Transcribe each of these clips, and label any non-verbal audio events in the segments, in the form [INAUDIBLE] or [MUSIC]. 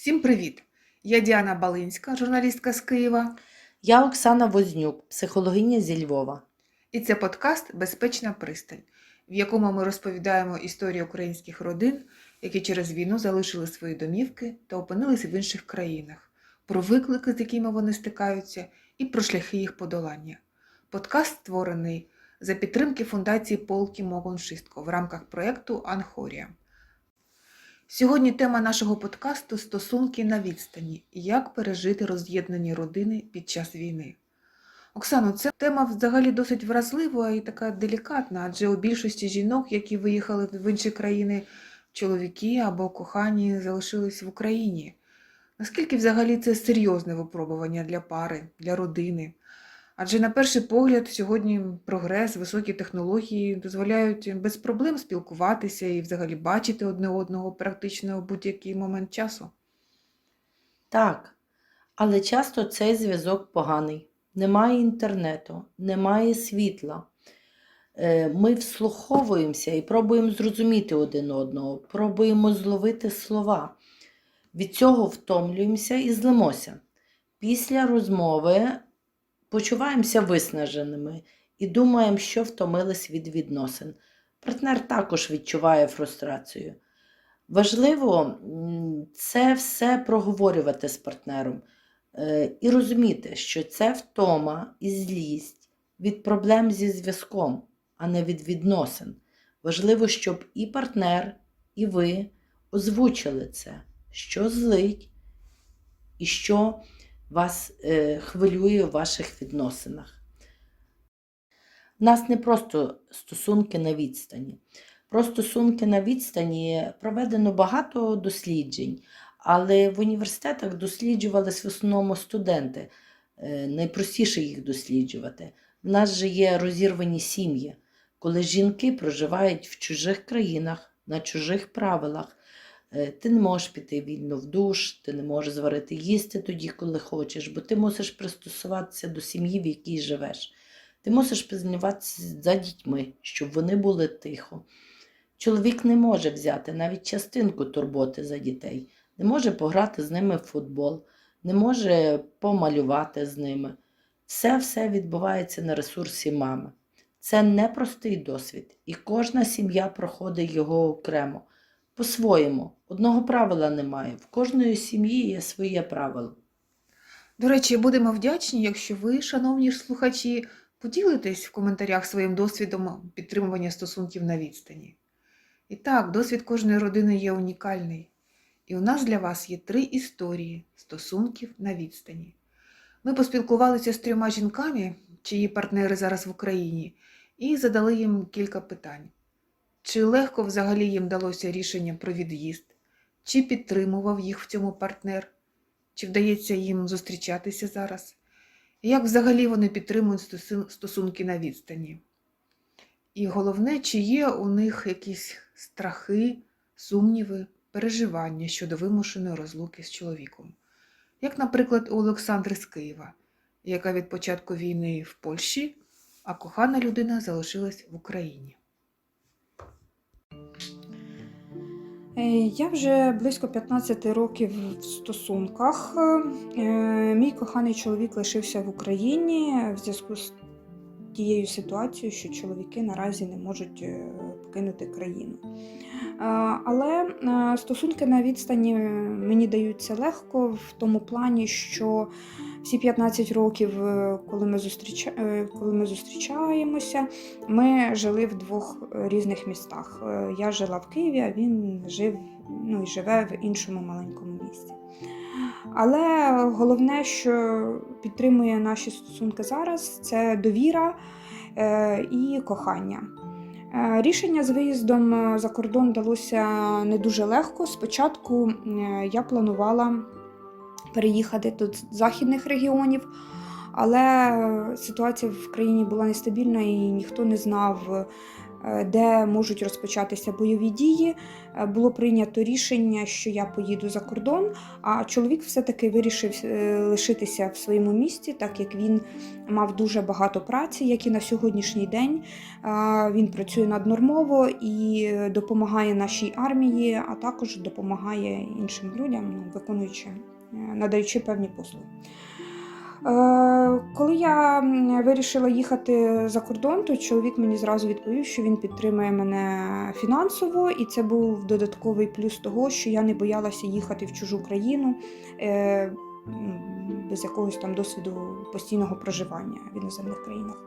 Всім привіт! Я Діана Балинська, журналістка з Києва, Я Оксана Вознюк, психологиня зі Львова. і це подкаст Безпечна пристань, в якому ми розповідаємо історії українських родин, які через війну залишили свої домівки та опинилися в інших країнах, про виклики, з якими вони стикаються, і про шляхи їх подолання. Подкаст створений за підтримки фундації Полкі Могоншистко в рамках проєкту Анхорія. Сьогодні тема нашого подкасту стосунки на відстані як пережити роз'єднані родини під час війни. Оксано, ця тема взагалі досить вразлива і така делікатна, адже у більшості жінок, які виїхали в інші країни, чоловіки або кохані залишились в Україні. Наскільки взагалі це серйозне випробування для пари, для родини? Адже на перший погляд сьогодні прогрес, високі технології дозволяють без проблем спілкуватися і взагалі бачити одне одного практично у будь-який момент часу. Так, але часто цей зв'язок поганий. Немає інтернету, немає світла. Е, Ми вслуховуємося і пробуємо зрозуміти один одного, пробуємо зловити слова. Від цього втомлюємося і злимося. Після розмови почуваємося виснаженими і думаємо, що втомились від відносин. Партнер також відчуває фрустрацію. Важливо це все проговорювати з партнером е, і розуміти, що це втома і злість від проблем зі зв'язком, а не від відносин. Важливо, щоб і партнер, і ви озвучили це, що злить і що вас е, хвилює в ваших відносинах. У нас не просто стосунки на відстані. Про стосунки на відстані проведено багато досліджень, але в університетах досліджувались в основному студенти. Е, Найпростіше їх досліджувати. В нас же є розірвані сім'ї, коли жінки проживають в чужих країнах, на чужих правилах. Е, Ти не можеш піти вільно в душ, ти не можеш зварити їсти тоді, коли хочеш, бо ти мусиш пристосуватися до сім'ї, в якій живеш. Ти мусиш пізнаватися за дітьми, щоб вони були тихо. Чоловік не може взяти навіть частинку турботи за дітей, не може пограти з ними в футбол, не може помалювати з ними. Все все відбувається на ресурсі мами. Це непростий досвід, і кожна сім'я проходить його окремо. По-своєму, одного правила немає. В кожної сім'ї є своє правило. До речі, будемо вдячні, якщо ви, шановні слухачі, поділитесь в коментарях своїм досвідом підтримування стосунків на відстані. І так, досвід кожної родини є унікальний. І у нас для вас є три історії стосунків на відстані. Ми поспілкувалися з трьома жінками, чиї партнери зараз в Україні, і задали їм кілька питань. Чи легко взагалі їм далося рішення про від'їзд? Чи підтримував їх в цьому партнер? Чи вдається їм зустрічатися зараз? Як взагалі вони підтримують стосунки на відстані? І головне, чи є у них якісь страхи, сумніви, переживання щодо вимушеної розлуки з чоловіком? Як, наприклад, у Олександри з Києва, яка від початку війни в Польщі, а кохана людина залишилась в Україні. Я вже близько 15 років в стосунках. Е, Мій коханий чоловік лишився в Україні в зв'язку з тією ситуацією, що чоловіки наразі не можуть е, покинути країну. Е, Але е, стосунки на відстані мені даються легко в тому плані, що всі 15 років, е, коли ми, зустріча... е, коли ми зустрічаємося, ми жили в двох е, різних містах. Я жила в Києві, а він жив ну, і живе в іншому маленькому місті. Але головне, що підтримує наші стосунки зараз, це довіра і кохання. Рішення з виїздом за кордон далося не дуже легко. Спочатку я планувала переїхати тут з західних регіонів, але ситуація в країні була нестабільна і ніхто не знав, е, де можуть розпочатися бойові дії, е, було прийнято рішення, що я поїду за кордон. А чоловік все-таки вирішив е, лишитися в своєму місті, так як він мав дуже багато праці, як і на сьогоднішній день. Е, Він працює наднормово і допомагає нашій армії, а також допомагає іншим людям, ну, виконуючи, е, надаючи певні послуги. Е, Коли я вирішила їхати за кордон, то чоловік мені зразу відповів, що він підтримує мене фінансово, і це був додатковий плюс того, що я не боялася їхати в чужу країну е, без якогось там досвіду постійного проживання в іноземних країнах.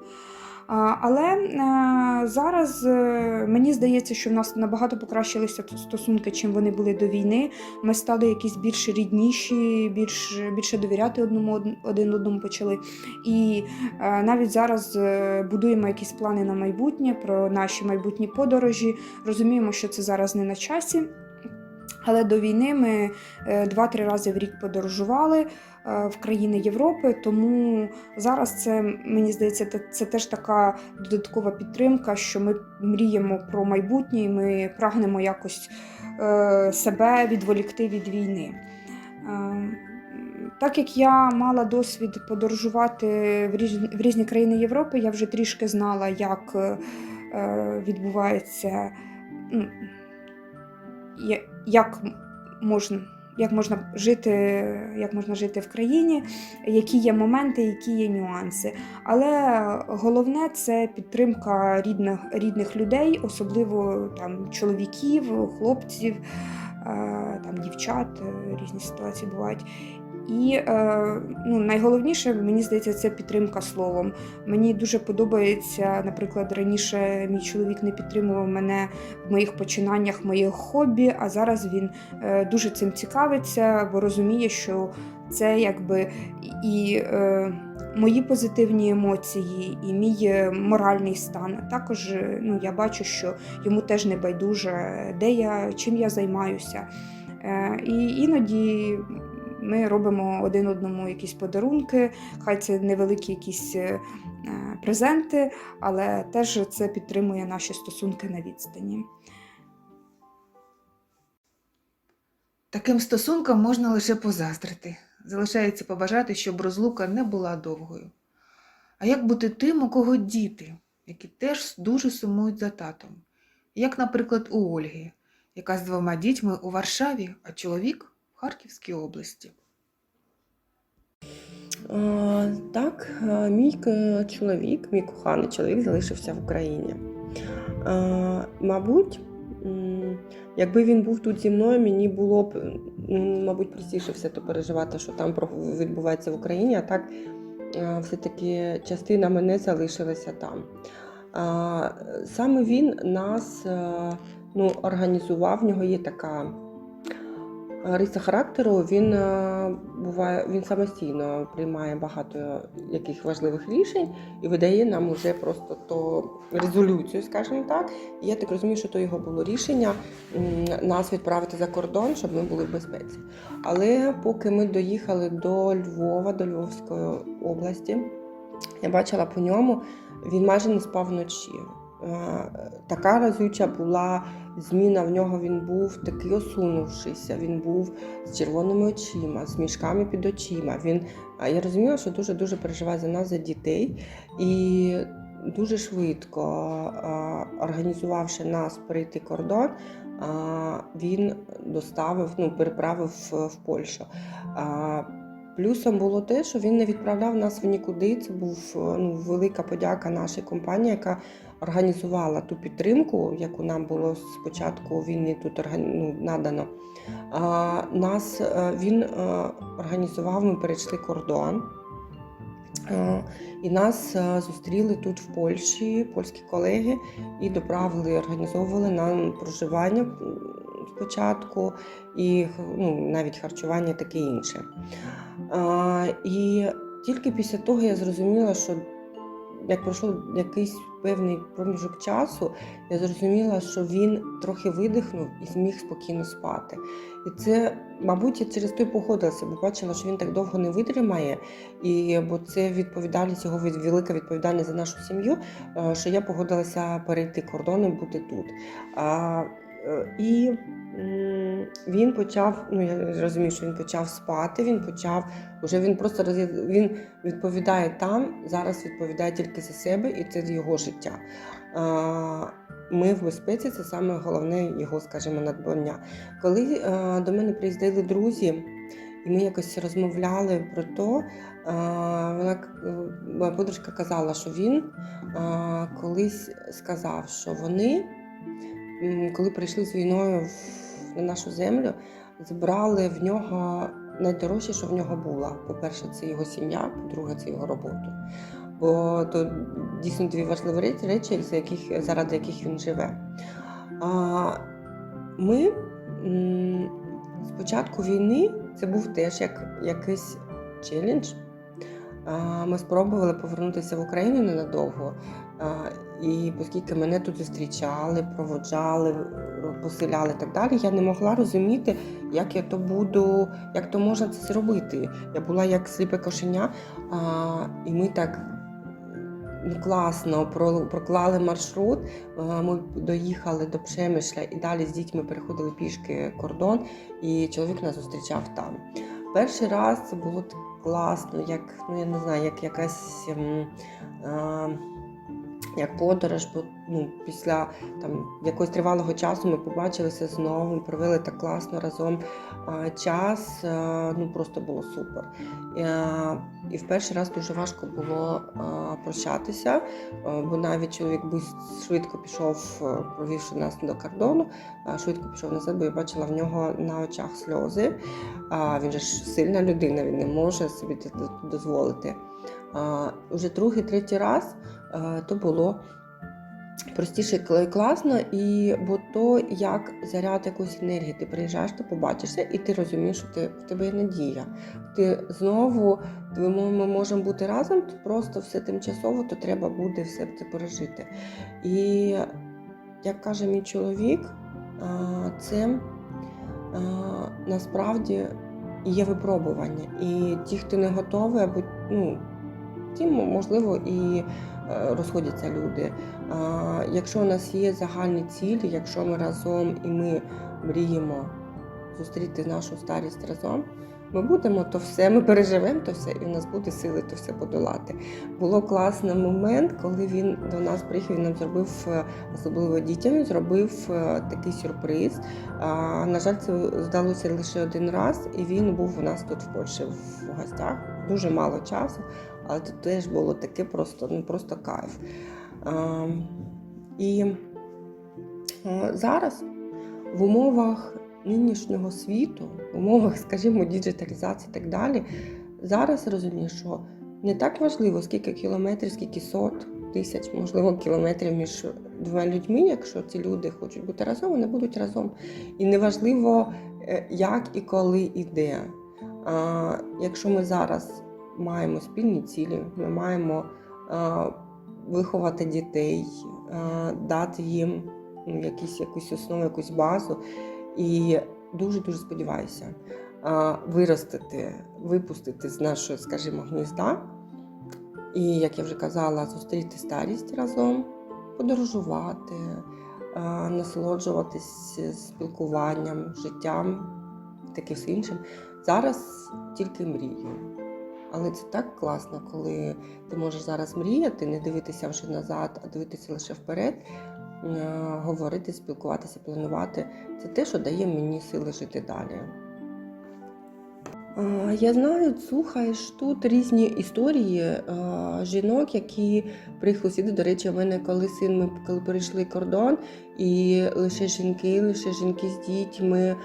Але е, зараз е, мені здається, що в нас набагато покращилися стосунки, чим вони були до війни. Ми стали якісь більш рідніші, більш, більше довіряти одному один одному почали. І е, навіть зараз будуємо якісь плани на майбутнє про наші майбутні подорожі. Розуміємо, що це зараз не на часі. Але до війни ми два-три рази в рік подорожували в країни Європи, тому зараз це мені здається, це теж така додаткова підтримка, що ми мріємо про майбутнє, і ми прагнемо якось е, себе відволікти від війни. Е, Так як я мала досвід подорожувати в різні, країни Європи, я вже трішки знала, як е, е, відбувається, ну, як можна. Як можна жити, як можна жити в країні, які є моменти, які є нюанси. Але головне це підтримка рідних, рідних людей, особливо там чоловіків, хлопців, е, там дівчат, е, різні ситуації бувають. І е, ну, найголовніше, мені здається, це підтримка словом. Мені дуже подобається, наприклад, раніше мій чоловік не підтримував мене в моїх починаннях, моїх хобі, а зараз він е, дуже цим цікавиться, бо розуміє, що це якби і е, мої позитивні емоції, і мій е, моральний стан. Також ну, я бачу, що йому теж не байдуже, де я, чим я займаюся. Е, і іноді ми робимо один одному якісь подарунки, хай це невеликі якісь е, презенти, але теж це підтримує наші стосунки на відстані. Таким стосункам можна лише позаздрити. Залишається побажати, щоб розлука не була довгою. А як бути тим, у кого діти, які теж дуже сумують за татом? Як, наприклад, у Ольги, яка з двома дітьми у Варшаві, а чоловік Харківській області. А, Так, мій е, чоловік, мій коханий чоловік залишився в Україні. Мабуть, якби він був тут зі мною, мені було б, мабуть, простіше все то переживати, що там відбувається в Україні, а так все-таки частина мене залишилася там. Саме він нас е, ну, організував, в нього є така риса характеру, він е, буває, він самостійно приймає багато яких важливих рішень і видає нам уже просто то резолюцію, скажімо так. І я так розумію, що то його було рішення нас відправити за кордон, щоб ми були в безпеці. Але поки ми доїхали до Львова, до Львовської області, я бачила по ньому, він майже не спав вночі. Е, Така разюча була зміна в нього. Він був такий осунувшийся, він був з червоними очима, з мішками під очима. Він, я розуміла, що дуже дуже переживає за нас, за дітей. І дуже швидко, організувавши нас перейти кордон, він доставив, ну, переправив в, в Польщу. Плюсом було те, що він не відправляв нас в нікуди. Це був ну, велика подяка нашій компанії, яка організувала ту підтримку, яку нам було спочатку війни тут ну, надано. Нас е, він е, організував, ми перейшли кордон. Е, І нас зустріли тут в Польщі, польські колеги, і доправили, організовували нам проживання спочатку, і ну, навіть харчування таке інше. І тільки після того я зрозуміла, що як пройшов якийсь певний проміжок часу, я зрозуміла, що він трохи видихнув і зміг спокійно спати. І це, мабуть, я через той погодилася, бо бачила, що він так довго не витримає, і бо це відповідальність його велика відповідальність за нашу сім'ю, е, що я погодилася перейти кордон і бути тут. А, і він почав, ну я розумію, що він почав спати, він почав, уже він просто роз- він відповідає там, зараз відповідає тільки за себе, і це його життя. Ми в безпеці це саме головне його, скажімо, надбання. Коли е, до мене приїздили друзі, і ми якось розмовляли про то, е, вона е, моя подружка казала, що він колись сказав, що вони, коли прийшли з війною на нашу землю, забрали в нього найдорожче, що в нього було. По-перше, це його сім'я, по-друге, це його роботу. Бо то дійсно дві важливі речі, за яких, заради яких він живе. А, ми з початку війни це був теж як якийсь челендж. Ми спробували повернутися в Україну ненадовго. І оскільки мене тут зустрічали, проводжали, поселяли так далі, я не могла розуміти, як я то буду, як то можна це зробити. Я була як сліпе кошеня, а, і ми так класно проклали маршрут. Ми доїхали до Пшемишля і далі з дітьми переходили пішки кордон, і чоловік нас зустрічав там. Перший раз це було класно, як ну я не знаю, як якась. а, як подорож, бо ну, після там якогось тривалого часу ми побачилися знову, провели так класно разом а, час. а, Ну просто було супер. І, а, і в перший раз дуже важко було а, прощатися, а, бо навіть чоловік швидко пішов, провівши нас до кордону, а, швидко пішов назад, бо я бачила в нього на очах сльози. А, Він же ж сильна людина, він не може собі це дозволити. А, Уже другий, третій раз то було простіше кл- класно, і бо то як заряд якоїсь енергії. Ти приїжджаєш, ти побачишся, і ти розумієш, що ти, в тебе є надія. Ти знову ми, можемо бути разом, то просто все тимчасово, то треба буде все це пережити. І як каже мій чоловік, це насправді є випробування. І ті, хто не готовий, або ну, ті, можливо, і е, розходяться люди. Якщо у нас є загальні цілі, якщо ми разом і ми мріємо зустріти нашу старість разом, ми будемо то все, ми переживемо то все, і в нас буде сили то все подолати. Було класний момент, коли він до нас приїхав, він нам зробив, е, особливо дітям, зробив е, такий сюрприз. На жаль, це здалося лише один раз, і він був у нас тут в Польщі в гостях. Дуже мало часу, але тут теж було таке просто, ну просто кайф. А, і а, зараз в умовах нинішнього світу, в умовах, скажімо, діджиталізації і так далі, зараз розумію, що не так важливо, скільки кілометрів, скільки сот, тисяч, можливо, кілометрів між двома людьми, якщо ці люди хочуть бути разом, вони будуть разом. І неважливо, е, як і коли і де. А, Якщо ми зараз маємо спільні цілі, ми маємо а, виховати дітей, а, дати їм якісь, якусь основу, якусь базу. І дуже-дуже сподіваюся а, виростити, випустити з нашого, скажімо, гнізда. І, як я вже казала, зустріти старість разом, подорожувати, насолоджуватись спілкуванням, життям, таке все іншим. Зараз тільки мрію. Але це так класно, коли ти можеш зараз мріяти, не дивитися вже назад, а дивитися лише вперед, е, говорити, спілкуватися, планувати. Це те, що дає мені сили жити далі. Я знаю, слухаєш тут різні історії жінок, які приїхали сюди. До речі, у мене коли син ми коли перейшли кордон, і лише жінки, лише жінки з дітьми,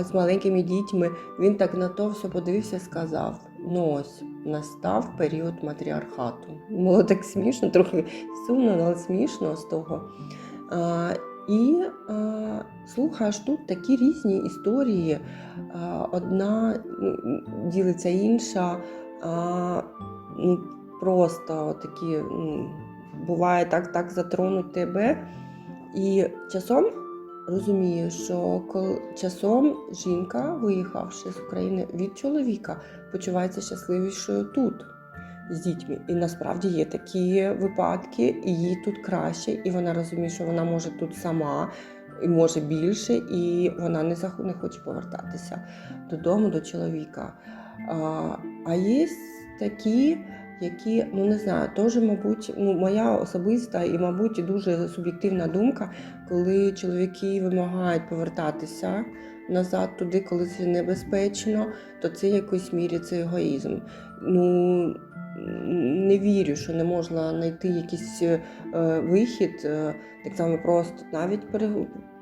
з маленькими дітьми. Він так на то все подивився сказав: ну ось настав період матріархату. Було так смішно, трохи сумно, але смішно з того. А, і а, слухаєш тут такі різні історії. А, одна ділиться інша. А, ну, просто такі, буває так, так затронуть тебе. І часом розумієш, що часом жінка, виїхавши з України від чоловіка, почувається щасливішою тут з дітьми. І насправді є такі випадки, і їй тут краще, і вона розуміє, що вона може тут сама. І може більше, і вона не не хоче повертатися додому до чоловіка. А, а є такі, які, ну не знаю, теж, мабуть, ну, моя особиста і, мабуть, дуже суб'єктивна думка, коли чоловіки вимагають повертатися назад туди, коли це небезпечно, то це в якоїсь мірі це егоїзм. Ну, не вірю, що не можна знайти якийсь е, вихід, е, так само просто навіть пере,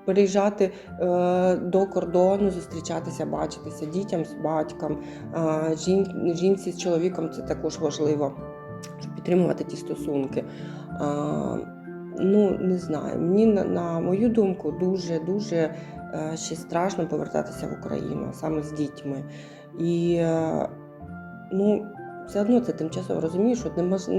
переїжджати е, до кордону, зустрічатися, бачитися дітям з батьком, е, жін, жінці з чоловіком це також важливо, щоб підтримувати ті стосунки. Е, ну, не знаю, мені на, на мою думку дуже дуже е, ще страшно повертатися в Україну саме з дітьми. І е, ну, все одно це тимчасово розумієш, що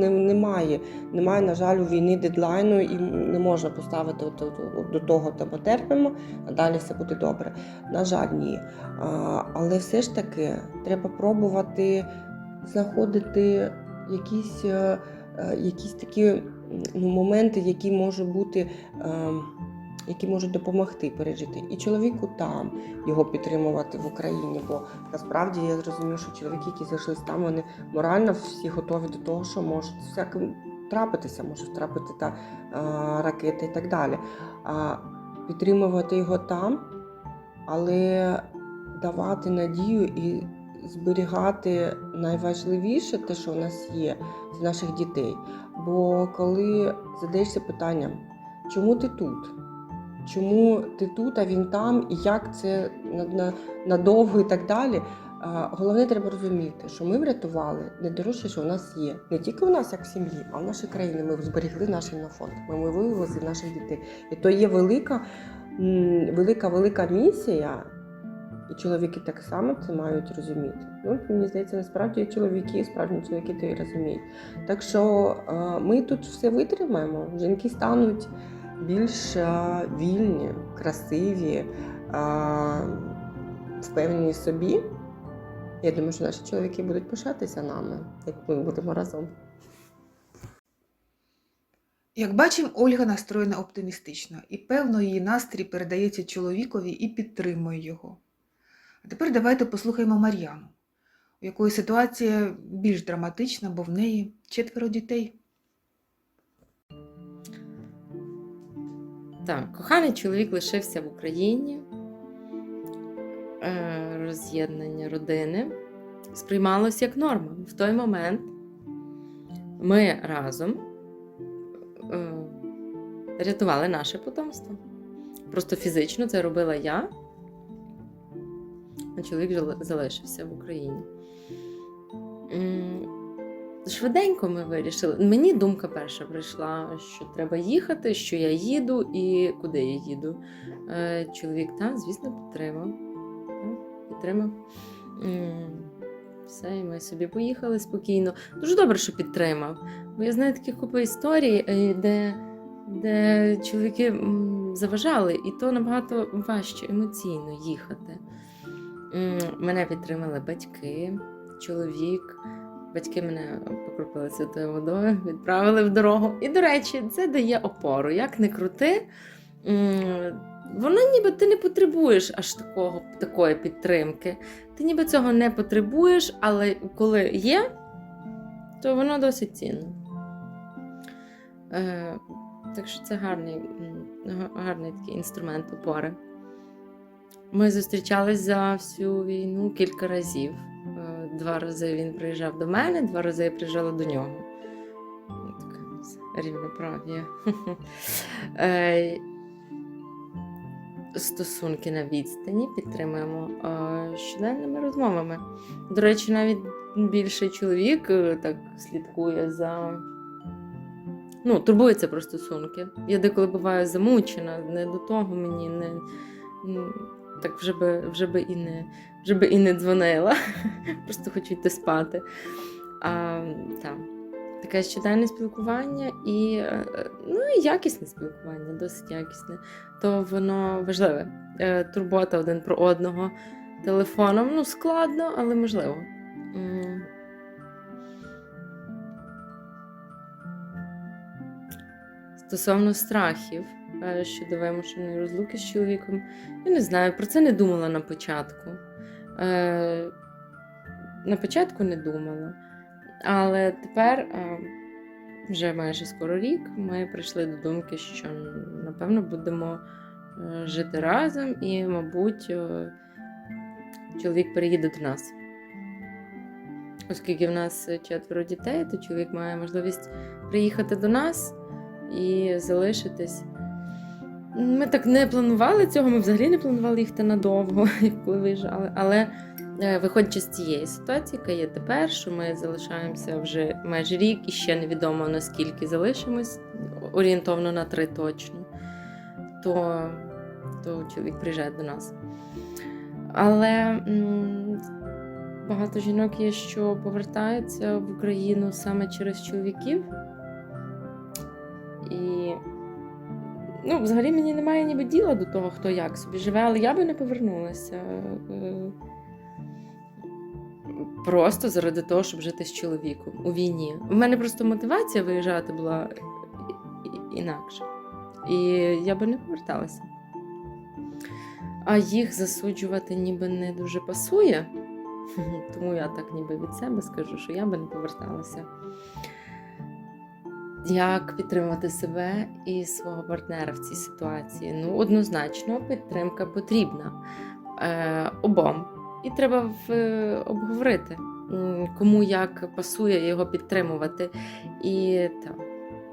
немає, немає, на жаль, у війни дедлайну і не можна поставити от- от- от до того, то потерпимо, а далі все буде добре. На жаль, ні. А, але все ж таки треба пробувати знаходити якісь, е, е, якісь такі ну, моменти, які можуть бути. е, які можуть допомогти пережити і чоловіку там його підтримувати в Україні, бо насправді я зрозумію, що чоловіки, які зайшлись там, вони морально всі готові до того, що можуть всяким трапитися, можуть трапити та а, ракети і так далі. А, підтримувати його там, але давати надію і зберігати найважливіше те, що в нас є, це наших дітей. Бо коли задаєшся питанням, чому ти тут? Чому ти тут, а він там, і як це на- на- надовго і так далі. Головне, треба розуміти, що ми врятували найдорожче, що в нас є. Не тільки в нас, як в сім'ї, а в нашій країні. Ми зберегли наш генофонд. Ми, ми вивезли наших дітей. І то є велика, велика, велика місія. І чоловіки так само це мають розуміти. Ну, мені здається, насправді чоловіки, справжні чоловіки то і розуміють. Так що ми тут все витримаємо. Жінки стануть більш е, вільні, красиві, е, впевнені собі. Я думаю, що наші чоловіки будуть пишатися нами, як ми будемо разом. Як бачимо, Ольга настроєна оптимістично, і певно її настрій передається чоловікові і підтримує його. А тепер давайте послухаємо Мар'яну, у якої ситуація більш драматична, бо в неї четверо дітей. Так, коханий чоловік лишився в Україні. Е, Роз'єднання родини сприймалось як норма. В той момент ми разом е, рятували наше потомство. Просто фізично це робила я, а чоловік залишився в Україні. Швиденько ми вирішили. Мені думка перша прийшла, що треба їхати, що я їду і куди я їду. Е, Чоловік, так, звісно, підтримав. Підтримав. Все, і ми собі поїхали спокійно. Дуже добре, що підтримав. Бо я знаю таких купа історій, е, де, де чоловіки заважали, і то набагато важче емоційно їхати. Мене підтримали батьки, чоловік. Батьки мене покропили святою водою, відправили в дорогу. І, до речі, це дає опору. Як не крути, воно ніби ти не потребуєш аж такого, такої підтримки. Ти ніби цього не потребуєш, але коли є, то воно досить цінно. Е, так що це гарний, гарний такий інструмент опори. Ми зустрічались за всю війну кілька разів. Два рази він приїжджав до мене, два рази я приїжджала до нього. Ну, рівноправ'я. [LAUGHS] Е, Стосунки на відстані підтримуємо е, щоденними розмовами. До речі, навіть більший чоловік е, так слідкує за. Ну, турбується про стосунки. Я деколи буваю замучена, не до того мені не. Так вже би, вже би і не вже би і не дзвонила. [LAUGHS] Просто хочу йти спати. А, та. таке щоденне спілкування і, е, ну, і якісне спілкування, досить якісне. То воно важливе. Е, Турбота один про одного телефоном. Ну, складно, але можливо. Стосовно страхів щодо вимушеної розлуки з чоловіком, я не знаю, про це не думала на початку. Е, На початку не думала. Але тепер, е, вже майже скоро рік, ми прийшли до думки, що напевно будемо е, жити разом, і, мабуть, е, чоловік переїде до нас. Оскільки в нас четверо дітей, то чоловік має можливість приїхати до нас і залишитись. Ми так не планували цього, ми взагалі не планували їхати надовго, [LAUGHS] коли виїжджали. Але е, виходячи з цієї ситуації, яка є тепер, що ми залишаємося вже майже рік і ще невідомо наскільки залишимось, орієнтовно на три точно, то, то чоловік приїжджає до нас. Але багато жінок є, що повертаються в Україну саме через чоловіків. І ну, взагалі мені немає ніби діла до того, хто як собі живе, але я би не повернулася. е, Просто заради того, щоб жити з чоловіком у війні. У мене просто мотивація виїжджати була і- інакша. І я би не поверталася. А їх засуджувати ніби не дуже пасує. [LAUGHS] Тому я так ніби від себе скажу, що я би не поверталася. Як підтримувати себе і свого партнера в цій ситуації? Ну, однозначно, підтримка потрібна е, обом. І треба в, е, обговорити, кому як пасує його підтримувати. І там,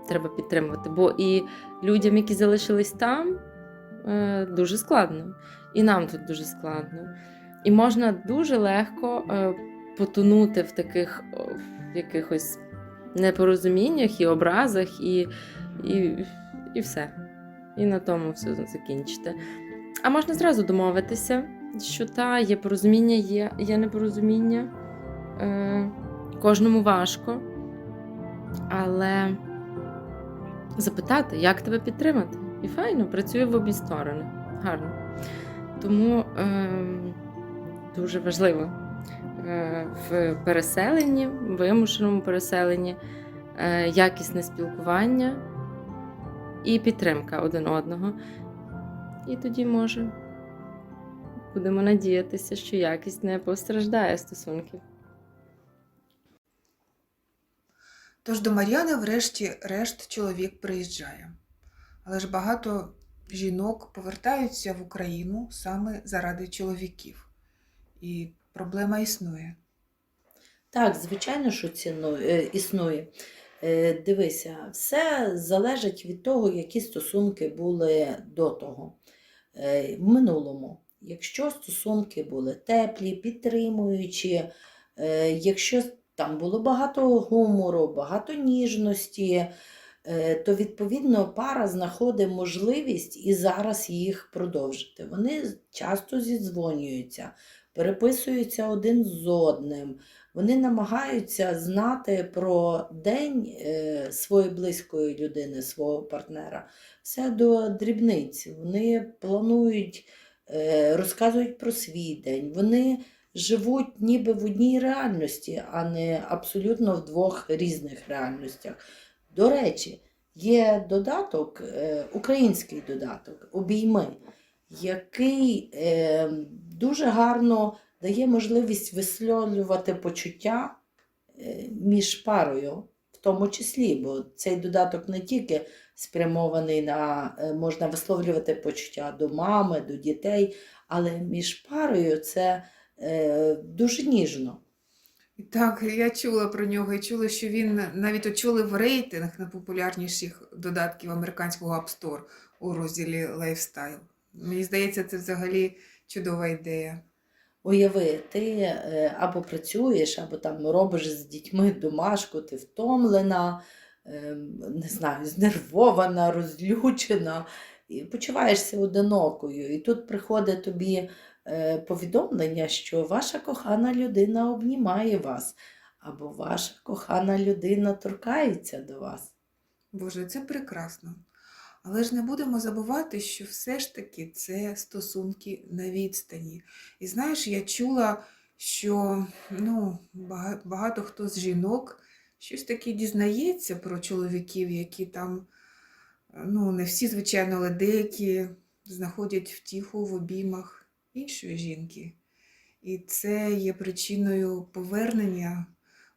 треба підтримувати. Бо і людям, які залишились там, е, дуже складно. І нам тут дуже складно. І можна дуже легко е, потонути в таких в якихось непорозуміннях і образах, і, і, і все. І на тому все закінчити. А можна зразу домовитися, що та є порозуміння, є, є непорозуміння. Е, кожному важко. Але запитати, як тебе підтримати. І файно, працює в обі сторони. Гарно. Тому е, дуже важливо в переселенні, вимушеному переселенні, е, якісне спілкування і підтримка один одного. І тоді може будемо надіятися, що якість не постраждає стосунків. Тож до Мар'яни, врешті-решт, чоловік приїжджає. Але ж багато жінок повертаються в Україну саме заради чоловіків. І проблема існує. Так, звичайно, що ціно, е, існує. Е, дивися, все залежить від того, які стосунки були до того, е, в минулому. Якщо стосунки були теплі, підтримуючі, якщо там було багато гумору, багато ніжності, то відповідно пара знаходить можливість і зараз їх продовжити. Вони часто зідзвонюються, переписуються один з одним. Вони намагаються знати про день е, своєї близької людини, свого партнера, все до дрібниць. Вони планують, е, розказують про свій день. Вони живуть ніби в одній реальності, а не абсолютно в двох різних реальностях. До речі, є додаток, е, український додаток, обійми, який дуже гарно дає можливість висловлювати почуття е, між парою, в тому числі, бо цей додаток не тільки спрямований на е, можна висловлювати почуття до мами, до дітей, але між парою це е, дуже ніжно. Так, я чула про нього і чула, що він навіть очолив рейтинг найпопулярніших додатків американського App Store у розділі Lifestyle. Мені здається, це взагалі чудова ідея. Уяви, ти е, або працюєш, або там робиш з дітьми домашку, ти втомлена, е, не знаю, знервована, розлючена, і почуваєшся одинокою. І тут приходить тобі е, повідомлення, що ваша кохана людина обнімає вас. або ваша кохана людина торкається до вас. Боже, це прекрасно. Але ж не будемо забувати, що все ж таки це стосунки на відстані. І знаєш, я чула, що ну, багато хто з жінок щось таке дізнається про чоловіків, які там, ну, не всі, звичайно, але деякі знаходять втіху в обіймах іншої жінки. І це є причиною повернення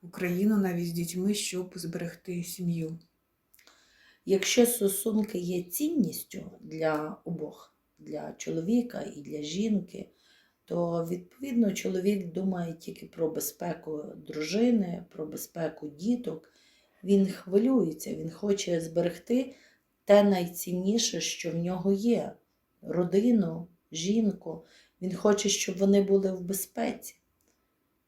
в Україну навіть з дітьми, щоб зберегти сім'ю. Якщо стосунки є цінністю для обох, для чоловіка і для жінки, то відповідно чоловік думає тільки про безпеку дружини, про безпеку діток. Він хвилюється, він хоче зберегти те найцінніше, що в нього є родину, жінку. Він хоче, щоб вони були в безпеці.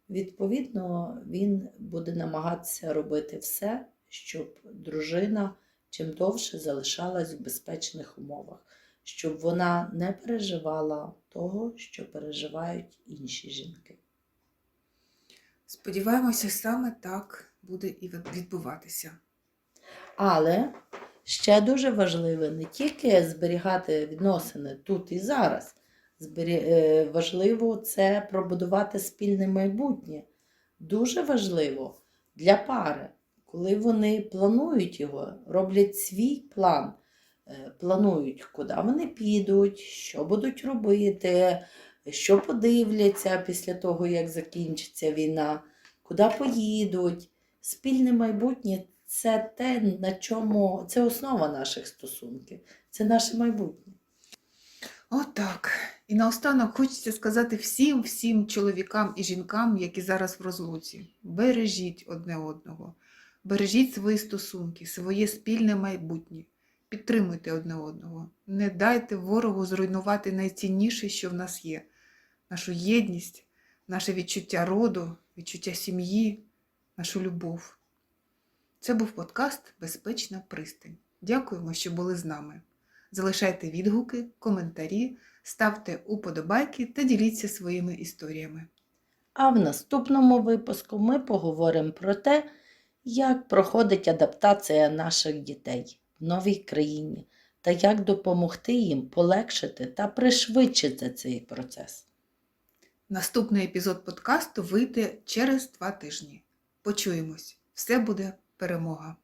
Відповідно, він буде намагатися робити все, щоб дружина чим довше залишалась в безпечних умовах, щоб вона не переживала того, що переживають інші жінки. Сподіваємося, саме так буде і відбуватися. Але ще дуже важливо не тільки зберігати відносини тут і зараз. Е, Важливо це пробудувати спільне майбутнє. Дуже важливо для пари, коли вони планують його, роблять свій план, е, планують, куди вони підуть, що будуть робити, що подивляться після того, як закінчиться війна, куди поїдуть. Спільне майбутнє це те, на чому це основа наших стосунків, це наше майбутнє. Отак. І наостанок хочеться сказати всім, всім чоловікам і жінкам, які зараз в розлуці. Бережіть одне одного, бережіть свої стосунки, своє спільне майбутнє. Підтримуйте одне одного. Не дайте ворогу зруйнувати найцінніше, що в нас є: нашу єдність, наше відчуття роду, відчуття сім'ї, нашу любов. Це був подкаст Безпечна пристань. Дякуємо, що були з нами. Залишайте відгуки, коментарі, ставте уподобайки та діліться своїми історіями. А в наступному випуску ми поговоримо про те, як проходить адаптація наших дітей в новій країні та як допомогти їм полегшити та пришвидшити цей процес. Наступний епізод подкасту вийде через два тижні. Почуємось. Все буде перемога!